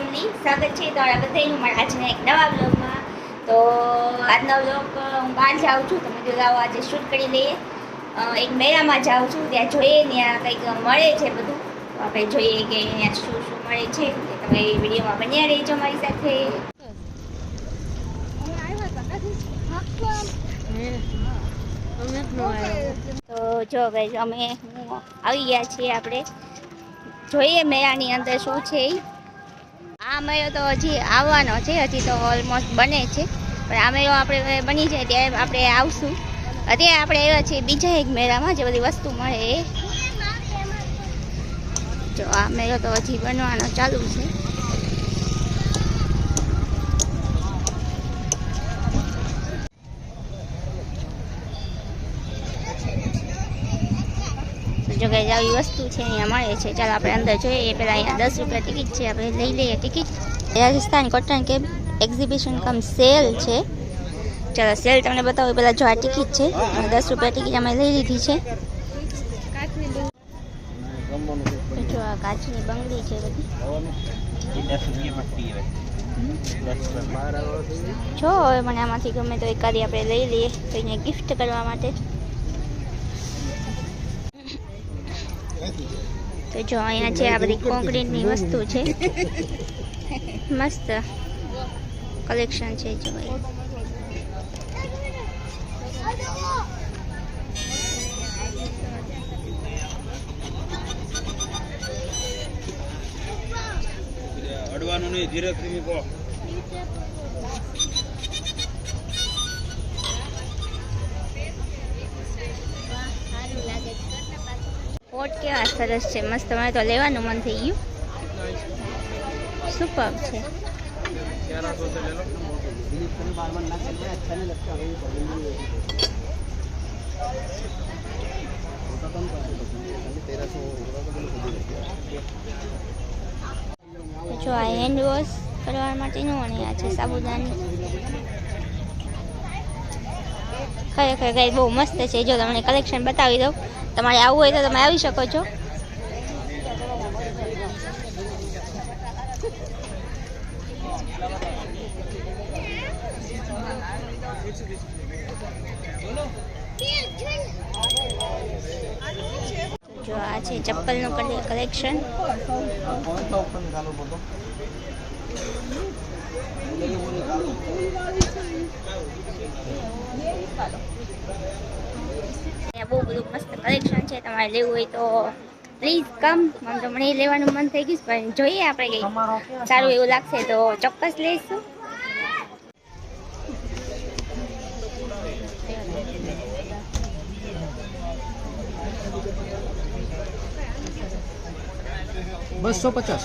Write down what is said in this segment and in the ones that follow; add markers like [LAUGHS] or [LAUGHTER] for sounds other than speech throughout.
Family સ્વાગત છે. તમારા બધાનું મારા આજના એક નવા બ્લોગમાં તો આજનો બ્લોગ હું બહાર જાઉં છું. તમે જો લાવો આજે શૂટ કરી લઈએ. એક મેળામાં જાઉં છું. ત્યાં જોઈએ, ત્યાં કંઈક મળે છે બધું. આપણે જોઈએ કે અહીંયા શું શું મળે છે. તમે વિડીયોમાં બન્યા રહીજો મારી સાથે. તો જો ભાઈ અમે આવી ગયા છીએ આપણે. જોઈએ મેળાની અંદર શું છે ઈ. આ મેળો તો હજી આવવાનો છે, હજી તો ઓલમોસ્ટ બને છે. પણ આ મેળો આપણે બની જાય ત્યારે આપણે આવશું. અત્યારે આપણે આવ્યા છીએ બીજા એક મેળામાં, જે બધી વસ્તુ મળે એ. જો, આ મેળો તો હજી બનવાનો ચાલુ છે. જો કે આવી વસ્તુ છે અહીંયા મળે છે. ચાલો આપણે અંદર જોઈએ. એ પહેલાં અહીંયા દસ રૂપિયા ટિકિટ છે. આપણે લઈ લઈએ ticket Rajasthan cotton cab exhibition cum sale છે. ચાલો સેલ તમને બતાવું. પહેલાં જો આ ટિકિટ છે. દસ રૂપિયા ટિકિટ અમે લઈ લીધી છે. જો આ કાચની બંગડી છે બધી. જો, હવે મને આમાંથી ગમે તો એકાદી આપણે લઈ લઈએ. તો અહીંયા ગિફ્ટ કરવા માટે. તો જો અહીંયા છે આ બધી કોન્ક્રીટની વસ્તુ છે, મસ્ત કલેક્શન છે જો અડવાનું નહીં ધીરે ધીરે કહો પોટ કેવા સરસ છે મસ્ત મને તો લેવાનું મન થઈ ગયું સુપર છે જો આ હેન્ડ વોશ કરવા માટેનું અને આ છે સાબુદાની ખરેખર ગાય બહુ મસ્ત છે. જો તમને કલેક્શન બતાવી દઉં, તમારે આવવું હોય તો તમે આવી શકો છો. જો આ છે ચપ્પલનું કલેક્શન અહીંયા બહુ બધું મસ્ત કલેક્શન છે. તમારે લેવું હોય તો પ્લીઝ કમ તો મને લેવાનું મન થઈ ગયું પણ જોઈએ આપણે કંઈક. સારું એવું લાગશે તો ચોક્કસ લઈશું. બસો પચાસ.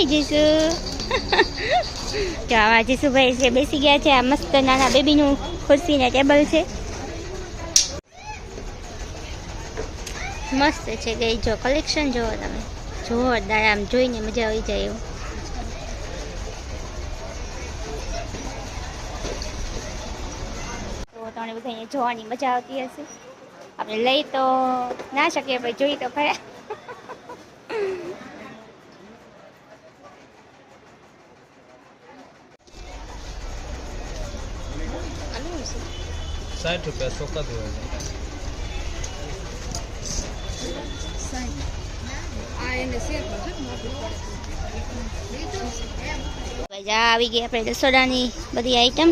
હાય જીસુ જો આવા જીસુભાઈ છે, બેસી ગયા છે આ મસ્ત નાના બેબીનું ખુરશી ને ટેબલ છે. મસ્ત છે ગઈ, જો કલેક્શન જુઓ તમે. જોરદાર આમ જોઈને મજા આવી જાય એવું. તો તમને બધા જોવાની મજા આવતી હશે. આપણે લઈ તો ના શકીએ, પણ જોઈ તો ખરા. સાઠ રૂપિયા ચોખ્ખા આ આવી ગઈ આપણે રસોડાની બધી આઈટમ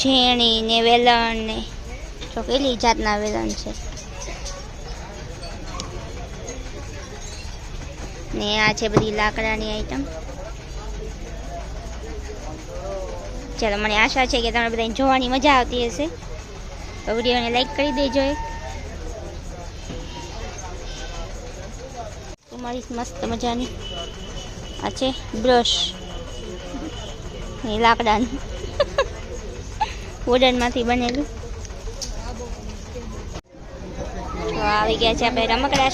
ઝેણી ને વેલણ ને જો કેટલી જાતના વેલણ છે. ને આ છે બધી લાકડાની આઈટમ ચાલો, મને આશા છે કે તમને બધાને જોવાની મજા આવતી હશે. તો વિડીયોને લાઈક કરી દેજો એક તમારી મસ્ત મજાની આ છે બ્રશ. એ લાકડાનું. વુડનમાંથી બનેલું. તો આવી ગયા છે આપણે રમકડા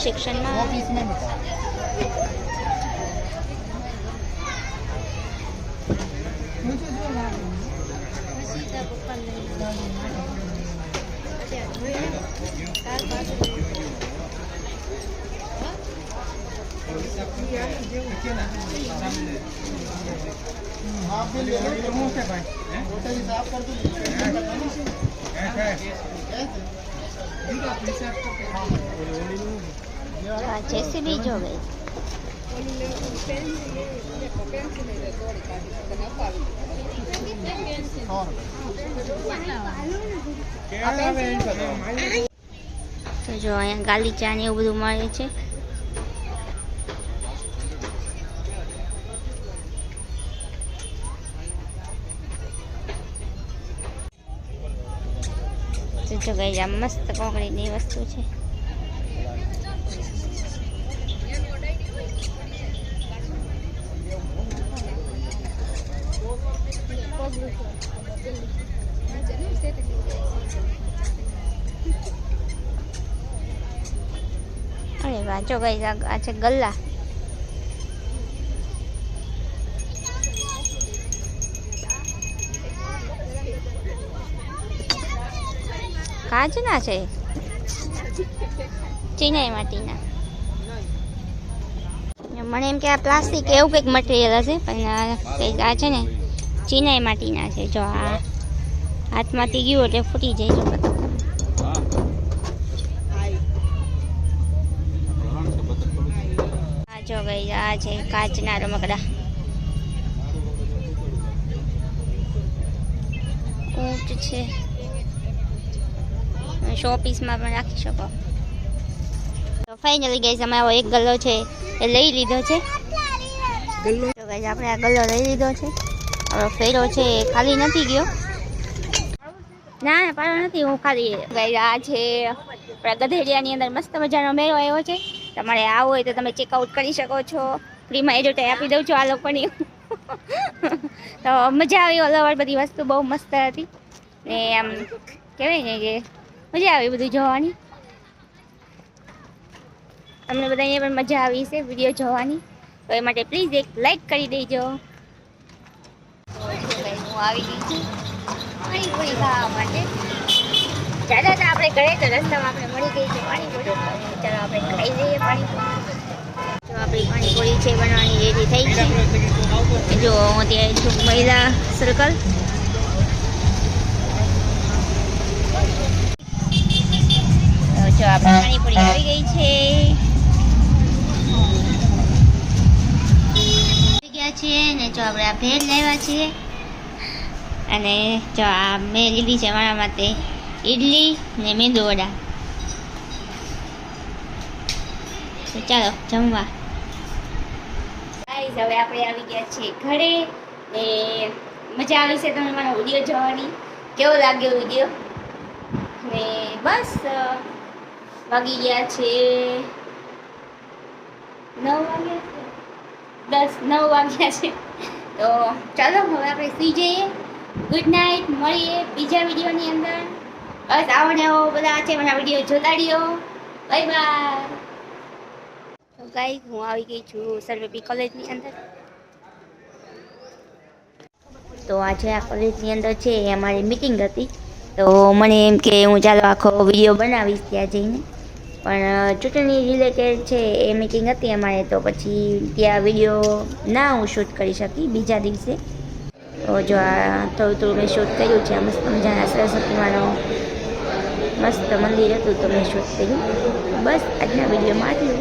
જેસીબી પેન્સિલ ગઈ તો જો અહીંયા ગાલીચા ને એવું બધું મળે છે. જો ગઈ મસ્ત કોંકરીની વસ્તુ છે. અરે વાંચો ગઈ આ છે ગલ્લા. કાચના છે? ચીનાઈ માટીના. મને એમ કે આ પ્લાસ્ટિક એવું કંઈક મટીરિયલ હશે, પણ આ છે ને ચીનાઈ માટીના છે. જો આ હાથમાંથી ગયું એટલે ફૂટી જાય જો બધું. આ જો ગઈ આ છે કાચના રમકડા. ઊંટ છે. શોપીસમાં પણ રાખી શકો. ફાઇનલી ગઈ અમે આવો એક ગલ્લો છે એ લઈ લીધો છે. આપણે આ ગલ્લો લઈ લીધો છે. ફેરો છે, ખાલી નથી ગયો. ના ના, પાડો નથી, હું ખાલી ભાઈ આ છે. ગધેડિયાની અંદર મસ્ત મજાનો મેળો આવ્યો છે. તમારે આવો હોય તો તમે ચેકઆઉટ કરી શકો છો. ફ્રીમાં એડવર્ટાઈ આપી દઉં છું આ લોકોની. [LAUGHS] તો મજા આવી ઓલ બધી વસ્તુ, બહુ મસ્ત હતી. ને આમ કહેવાય ને કે મજા આવી બધું જોવાની. તમને બધાને પણ મજા આવી છે વીડિયો જોવાની. તો એ માટે પ્લીઝ એક લાઈક કરી દેજો. હું આવી ગઈ છું. પાણીપુરી ખાવા માટે. ચાલો તો આપણે ઘરે તો રસ્તામાં આપણે મળી ગઈ છે પાણીપુરી ચાલો આપણે ખાઈ જઈએ પાણીપુરી જો આપણી પાણીપુરી છે બનાવવાની રેડી થઈ છે. જો હું પાણીપુરી આવી ગઈ છે. ને જો આપણે આ ભેળ લેવા છીએ. અને જો આ મેં લીધી છે મારા માટે, ઈડલી ને મેંદુ વડા. ચાલો, જમવા. ગાઈસ હવે આપણે આવી ગયા છીએ ઘરે ને મજા આવી છે તમને મારો વીડિયો જોવાની? કેવો લાગ્યો વીડિયો? ને બસ વાગી ગયા છે નવ વાગ્યા દસ નવ વાગ્યા છે. તો ચાલો, હવે આપણે સુઈ જઈએ. ગુડ નાઇટ મળીએ બીજા વિડીયોની અંદર. બસ આવો આવો બધા છે, મને વીડિયો જોતા રહ્યો બાય બાય તો ગાઈસ હું આવી ગઈ છું સર્વેપી કોલેજની અંદર. તો આજે આ કોલેજની અંદર છે, એ અમારી મિટિંગ હતી. તો મને એમ કે હું ચાલો આખો વીડિયો બનાવીશ ત્યાં જઈને. પણ ચૂંટણી રિલેટેડ છે, એ મિટિંગ હતી અમારે, તો પછી ત્યાં વીડિયો ના હું શૂટ કરી શકી બીજા દિવસે. તો જો આ થોડું મેં શૂટ કર્યું છે. મસ્ત મજાના સરસ્વતીમાંનો મસ્ત મંદિર હતું તો મેં શૂટ કર્યું. બસ આજના વિડીયોમાં આટલું.